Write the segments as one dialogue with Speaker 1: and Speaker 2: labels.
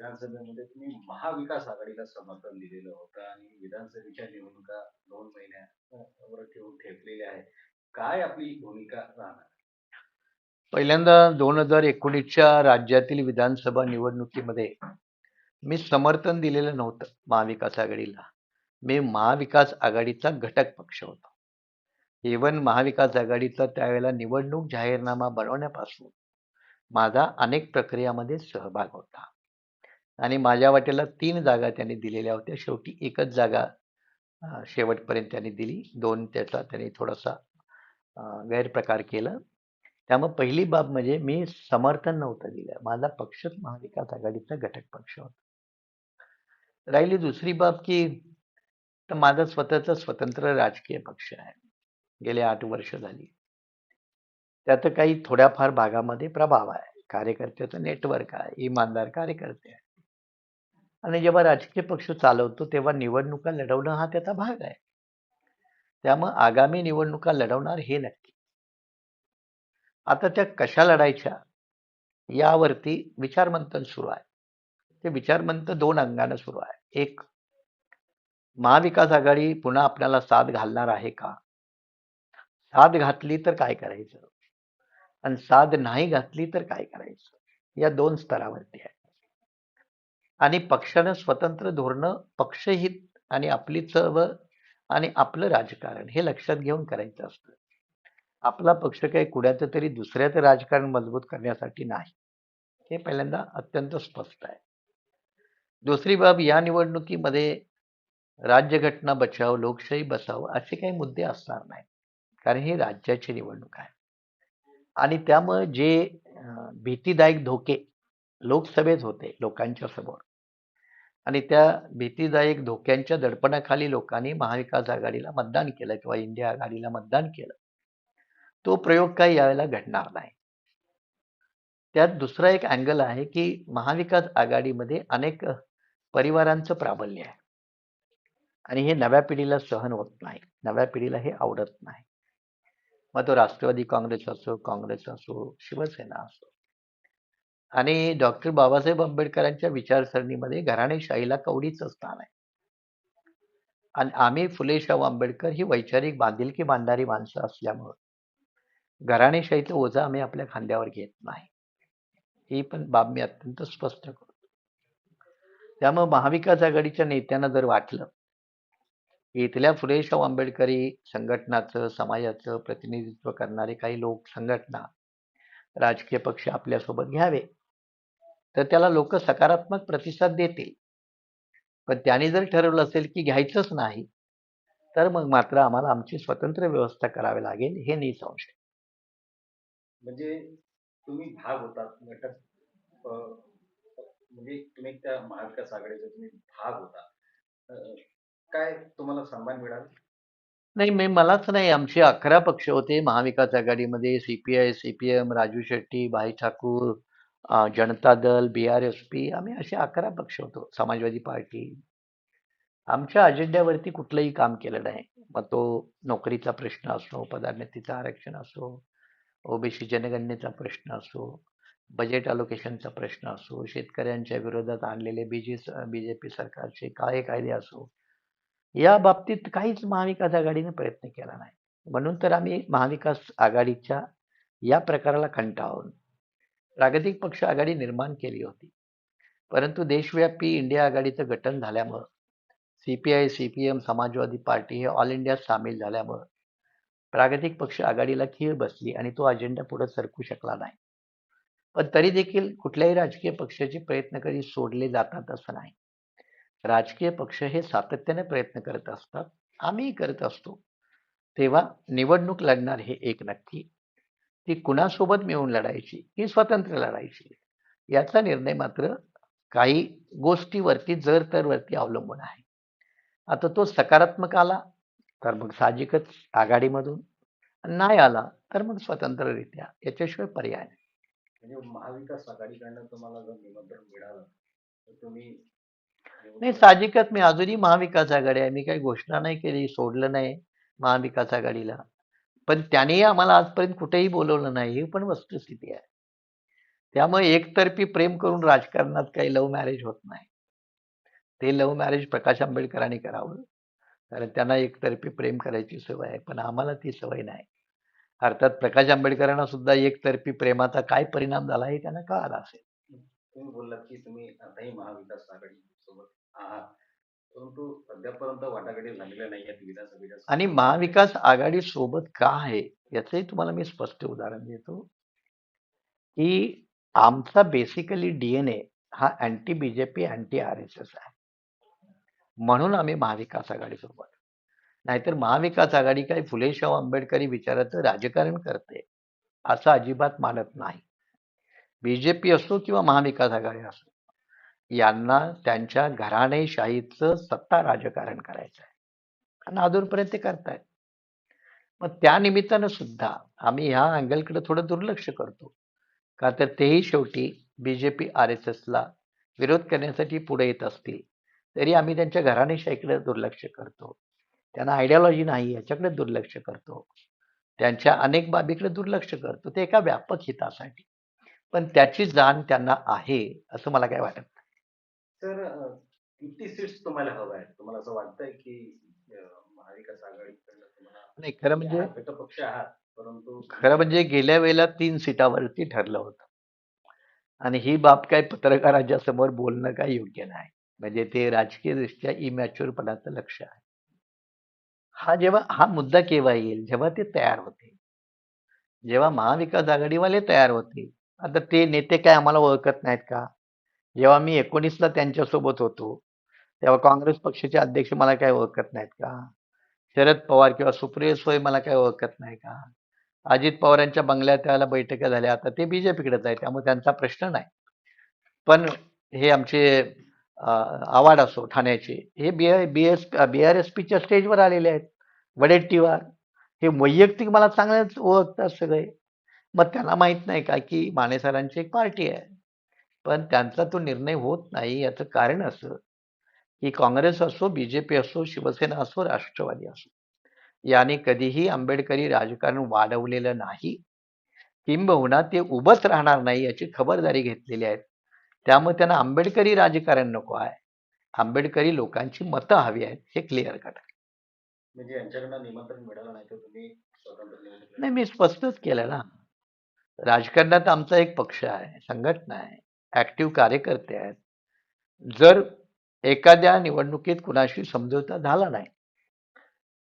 Speaker 1: विधानसभेमध्ये तुम्ही महाविकास आघाडीला समर्थन दिलेलं होतं आणि विधानसभेच्या निवडणुका दोन महिन्यावर ठेवून ठेपलेल्या आहेत. काय आपली भूमिका राहणार?
Speaker 2: पहिल्यांदा दोन हजार एकोणीसच्या राज्यातील विधानसभा निवडणुकीमध्ये मी समर्थन दिलेलं नव्हतं महाविकास आघाडीला. मी महाविकास आघाडीचा घटक पक्ष होतो. इवन महाविकास आघाडीचा त्यावेळेला निवडणूक जाहीरनामा बनवण्यापासून माझा अनेक प्रक्रियामध्ये सहभाग होता. आणि माझ्या वाटेला तीन जागा त्यांनी दिलेल्या होत्या. शेवटी एकच जागा शेवटपर्यंत त्यांनी दिली. दोन त्याचा त्यांनी थोडासा गैरप्रकार केला. त्यामुळे पहिली बाब म्हणजे मी समर्थन नव्हतं दिलं. माझा पक्षच महाविकास आघाडीचा घटक पक्ष होता. राहिली दुसरी बाब की तर माझा स्वतःचा स्वतंत्र राजकीय पक्ष आहे. गेले आठ वर्ष झाली. त्यात काही थोड्याफार भागामध्ये प्रभाव आहे. कार्यकर्त्याचं नेटवर्क आहे. इमानदार कार्यकर्ते आहे आणि जेव्हा राजकीय पक्ष चालवतो तेव्हा निवडणुका लढवणं हा त्याचा भाग आहे. त्यामुळे आगामी निवडणुका लढवणार हे नक्की. आता त्या कशा लढायच्या यावरती विचारमंथन सुरू आहे. ते विचारमंथन दोन अंगानं सुरू आहे. एक महाविकास आघाडी पुन्हा आपल्याला साथ घालणार आहे का? साथ घातली तर काय करायचं? आणि साथ नाही घातली तर काय करायचं? या दोन स्तरावरती आहे. आणि पक्षानं स्वतंत्र धोरणं पक्षहित आणि आपली चळवळ आणि आपलं राजकारण हे लक्षात घेऊन करायचं असतं. आपला पक्ष काही कुणाचं तरी दुसऱ्याचं राजकारण मजबूत करण्यासाठी नाही. हे पहिल्यांदा अत्यंत स्पष्ट आहे. दुसरी बाब या निवडणुकीमध्ये राज्यघटना बचाव लोकशाही बचाव असे काही मुद्दे असणार नाही कारण ही राज्याची निवडणूक आहे. आणि त्यामुळे जे भीतीदायक धोके लोकसभेत होते लोकांच्या समोर आणि त्या भीतीदायक धोक्यांच्या दडपणाखाली लोकांनी महाविकास आघाडीला मतदान केलं किंवा इंडिया आघाडीला मतदान केलं. तो प्रयोग काही यावेळेला घडणार नाही. त्यात दुसरा एक अँगल आहे की महाविकास आघाडीमध्ये अनेक परिवारांचं प्राबल्य आहे. आणि हे नव्या पिढीला सहन होत नाही. नव्या पिढीला हे आवडत नाही. मग तो राष्ट्रवादी काँग्रेस असो काँग्रेस असो शिवसेना असो आणि डॉक्टर बाबासाहेब आंबेडकरांच्या विचारसरणीमध्ये घराणेशाहीला कवडीचं स्थान आहे. आणि आम्ही फुले शाहू आंबेडकर ही वैचारिक बांधिलकी बांधणारी माणसं असल्यामुळं. घराणेशाहीचं ओझं आम्ही आपल्या खांद्यावर घेत नाही. ही पण बाब मी अत्यंत स्पष्ट करतो. त्यामुळे महाविकास आघाडीच्या नेत्यांना जर वाटलं की इथल्या फुले शाहू आंबेडकरी संघटनाचं समाजाचं प्रतिनिधित्व करणारे काही लोक संघटना राजकीय पक्ष आपल्यासोबत घ्यावे तर त्याला लोक सकारात्मक प्रतिसाद देतील. पण त्याने जर ठरवलं असेल की घ्यायचंच नाही तर मग मात्र आम्हाला आमची स्वतंत्र व्यवस्था करावी लागेल हे निसंशय
Speaker 1: म्हणजे तुम्ही भाग होतात घटक म्हणजे तुम्ही त्या महाविकास आघाडीचा तुम्ही भाग होता. काय तुम्हाला सन्मान मिळाला?
Speaker 2: नाही मी मलाच नाही. आमचे अकरा पक्ष होते महाविकास आघाडीमध्ये सीपीआय सीपीएम राजू शेट्टी भाई ठाकूर जनता दल बी आर एस पी आम्ही असे अकरा पक्ष होतो समाजवादी पार्टी. आमच्या अजेंड्यावरती कुठलंही काम केलं नाही. मग तो नोकरीचा प्रश्न असो पदोन्नतीचं आरक्षण असो ओबीसी जनगणनेचा प्रश्न असो बजेट अलोकेशनचा प्रश्न असो शेतकऱ्यांच्या विरोधात आणलेले बीजे बीजेपी सरकारचे काळे कायदे असो या बाबतीत काहीच महाविकास आघाडीने प्रयत्न केला नाही. म्हणून तर आम्ही महाविकास आघाडीच्या या प्रकाराला कंटाळून प्रागतिक पक्ष आघाडी निर्माण केली होती. परंतु देशव्यापी इंडिया आघाडीचं गठन झाल्यामुळं सीपीआय सीपीएम समाजवादी पार्टी हे ऑल इंडियात सामील झाल्यामुळं प्रागतिक पक्ष आघाडीला खीळ बसली आणि तो अजेंडा पुढे सरकू शकला नाही. पण तरी देखील कुठल्याही राजकीय पक्षाचे प्रयत्न कधी सोडले जातात असं नाही. राजकीय पक्ष हे सातत्याने प्रयत्न करत असतात आम्हीही करत असतो. तेव्हा निवडणूक लढणार हे एक नक्की ती कुणासोबत मिळून लढायची की स्वतंत्र लढायची. याचा निर्णय मात्र काही गोष्टीवरती जर तर वरती अवलंबून आहे. आता तो सकारात्मक आला तर मग साहजिकच आघाडीमधून नाही आला तर मग स्वतंत्ररित्या याच्याशिवाय पर्याय नाही.
Speaker 1: म्हणजे महाविकास आघाडीकडनं तुम्हाला जर निमंत्रण मिळालं तर तुम्ही
Speaker 2: नाही साहजिकच मी अजूनही महाविकास आघाडी आहे. मी काही घोषणा नाही केली सोडलं नाही महाविकास आघाडीला. पण त्यानेही आम्हाला आजपर्यंत कुठेही बोलवलं नाही. ही पण वस्तुस्थिती आहे. त्यामुळे एकतर्फी प्रेम करून राजकारणात काही लव्ह मॅरेज होत नाही. ते लव्ह मॅरेज प्रकाश आंबेडकरांनी करावं. कारण त्यांना एकतर्फी प्रेम करायची सवय आहे. पण आम्हाला ती सवय नाही. अर्थात प्रकाश आंबेडकरांना सुद्धा एकतर्फी प्रेमाचा काय परिणाम झाला हे त्यांना कळाला असेल.
Speaker 1: तुम्ही बोललात की तुम्ही आताही महाविकास आघाडी सोबत आहात. परंतु वाटाघाटी झालेल्या नाही आहेत विधानसभेच्या
Speaker 2: आणि महाविकास आघाडी सोबत का आहे याचंही तुम्हाला मी स्पष्ट उदाहरण देतो. की आमचा बेसिकली डीएनए हा anti BJP anti R S S आहे. म्हणून आम्ही महाविकास आघाडी सोबत नाहीतर महाविकास आघाडी काही फुले शाहू आंबेडकरी विचाराचं राजकारण करते असं अजिबात मानत नाही. बीजेपी असो किंवा महाविकास आघाडी असो. यांना त्यांच्या घराणेशाहीचं सत्ता राजकारण करायचं आहे आणि अजूनपर्यंत ते करतायत. मग त्या निमित्तानं सुद्धा आम्ही ह्या अँगलकडे थोडं दुर्लक्ष करतो. का तर तेही शेवटी बीजेपी आर एस एसला विरोध करण्यासाठी पुढे येत असतील तरी आम्ही त्यांच्या घराणेशाहीकडे दुर्लक्ष करतो. त्यांना आयडियॉलॉजी नाही याच्याकडे दुर्लक्ष करतो. त्यांच्या अनेक बाबीकडे दुर्लक्ष करतो. ते एका व्यापक हितासाठी. पण त्याची जाण त्यांना आहे असं मला काय वाटत नाही.
Speaker 1: तर किती सीट्स तुम्हाला हवं आहे. तुम्हाला असं वाटतंय की अं, महाविकास आघाडीकडनं तुम्हाला
Speaker 2: नाही खरं म्हणजे
Speaker 1: आहात परंतु
Speaker 2: खरं म्हणजे गेल्या वेळेला तीन सीटावरती ठरलं होतं. आणि ही बाब काय पत्रकारांच्या समोर बोलणं काय योग्य नाही. म्हणजे ते राजकीयदृष्ट्या इमॅच्युअरपणाचं लक्ष आहे. हा जेव्हा हा मुद्दा केव्हा येईल? जेव्हा ते तयार होते जेव्हा महाविकास आघाडीवाले तयार होतील. आता ते नेते काय आम्हाला ओळखत नाहीत का? जेव्हा मी एकोणीसला त्यांच्यासोबत होतो तेव्हा काँग्रेस पक्षाचे अध्यक्ष मला काय ओळखत नाहीत का? शरद पवार किंवा सुप्रिया सुळे मला काय ओळखत नाही का? अजित पवारांच्या बंगल्यात त्यावेळेला बैठका झाल्या. आता ते बीजेपीकडेच आहे त्यामुळे त्यांचा प्रश्न नाही. पण हे आमचे अं, आवाड असो ठाण्याचे हे B B S B R S पीच्या स्टेजवर आलेले आहेत. वडेट्टीवार हे वैयक्तिक मला चांगलेच ओळखतात सगळे. मग त्यांना माहीत नाही का की माने सरांची एक पार्टी आहे. पण त्यांचा तो निर्णय होत नाही याचं कारण असं की काँग्रेस असो बीजेपी असो शिवसेना असो राष्ट्रवादी असो. याने कधीही आंबेडकरी राजकारण वाढवलेलं नाही. किंबहुना ते उभंच राहणार नाही याची खबरदारी घेतलेली आहे त्यामुळे त्यांना आंबेडकरी राजकारण नको आहे. आंबेडकरी लोकांची मतं हवी आहेत हे क्लिअर कट
Speaker 1: म्हणजे यांच्याकडनं निमंत्रण मिळालं नाही तर तुम्ही स्वतंत्र निवडणूक
Speaker 2: नाही मी स्पष्टच केलं ना. राजकारणात आमचा एक पक्ष आहे संघटना आहे. ऍक्टिव्ह कार्यकर्ते आहेत. जर एखाद्या निवडणुकीत कुणाशी समझोता झाला नाही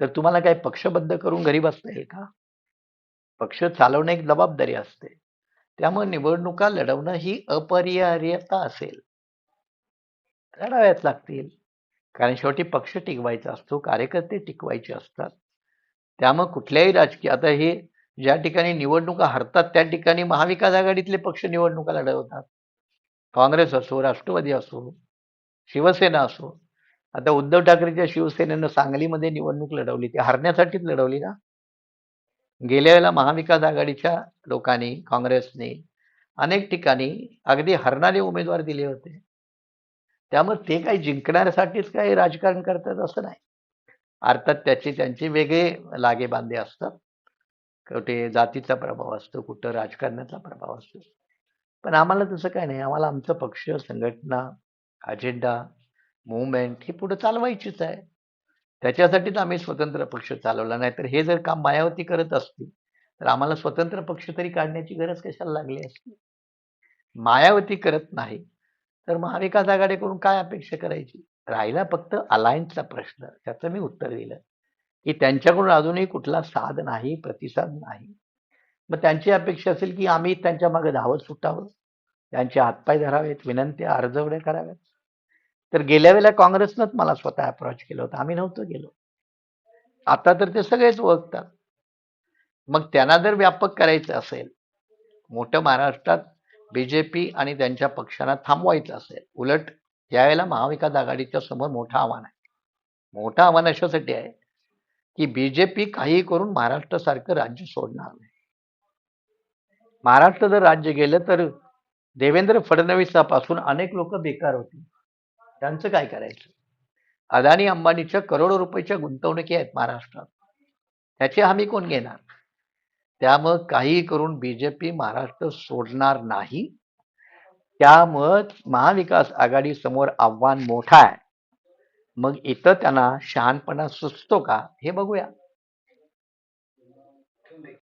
Speaker 2: तर तुम्हाला काय पक्षबद्ध करून घरी बसता येईल का? पक्ष चालवणं एक जबाबदारी असते. त्यामुळे निवडणुका लढवणं ही अपरिहार्यता असेल. लढाव्याच लागतील. कारण शेवटी पक्ष टिकवायचा असतो कार्यकर्ते टिकवायचे असतात. त्यामुळे कुठल्याही राजकीय आता हे ज्या ठिकाणी निवडणुका हरतात त्या ठिकाणी महाविकास आघाडीतले पक्ष निवडणुका लढवतात. काँग्रेस असो राष्ट्रवादी असो शिवसेना असो. आता उद्धव ठाकरेच्या शिवसेनेनं सांगलीमध्ये निवडणूक लढवली. ती हरण्यासाठीच लढवली ना? गेल्या वेळेला महाविकास आघाडीच्या लोकांनी काँग्रेसने अनेक ठिकाणी अगदी हरणारे उमेदवार दिले होते. त्यामुळे ते काही जिंकण्यासाठीच काही राजकारण करतात असं नाही. अर्थात त्याचे त्यांचे वेगळे लागेबांधे असतात. कुठे जातीचा प्रभाव असतो कुठं राजकारणाचा प्रभाव असतो. पण आम्हाला तसं काय नाही. आम्हाला आमचं पक्ष संघटना अजेंडा मुवमेंट ही पुढे चालवायचीच आहे. त्याच्यासाठीच आम्ही स्वतंत्र पक्ष चालवला. नाही तर हे जर काम मायावती करत असतील तर आम्हाला स्वतंत्र पक्ष तरी काढण्याची गरज कशाला लागली असती? मायावती करत नाही तर महाविकास आघाडीकडून काय अपेक्षा करायची? राहिला फक्त अलायन्सचा प्रश्न. त्याचं मी उत्तर दिलं. की त्यांच्याकडून अजूनही कुठला साध नाही प्रतिसाद नाही. मग त्यांची अपेक्षा असेल की आम्ही त्यांच्या मागे धावत सुटावं. त्यांचे हातपाय धरावेत विनंत्या अर्जवड्या कराव्यात तर गेल्या वेळेला काँग्रेसनंच मला स्वतः अप्रोच केलं होतं. आम्ही नव्हतो गेलो. आता तर ते सगळेच ओळखतात. मग त्यांना जर व्यापक करायचं असेल मोठं महाराष्ट्रात बीजेपी आणि त्यांच्या पक्षांना थांबवायचं असेल उलट यावेळेला महाविकास आघाडीच्या समोर मोठं आव्हान आहे. मोठं आव्हान अशासाठी आहे की बीजेपी काही करून महाराष्ट्रासारखं राज्य सोडणार नाही. महाराष्ट्र जर राज्य गेलं तर देवेंद्र फडणवीसापासून अनेक लोक बेकार होतील त्यांचं काय करायचं? अदानी अंबानीच्या करोडो रुपयाच्या गुंतवणुकी आहेत महाराष्ट्रात. त्याची हमी कोण घेणार? त्यामुळं काही करून बीजेपी महाराष्ट्र सोडणार नाही. त्यामुळं महाविकास आघाडी समोर आव्हान मोठा आहे. मग इथं त्यांना शहाणपणा सुचतो का? हे बघूया.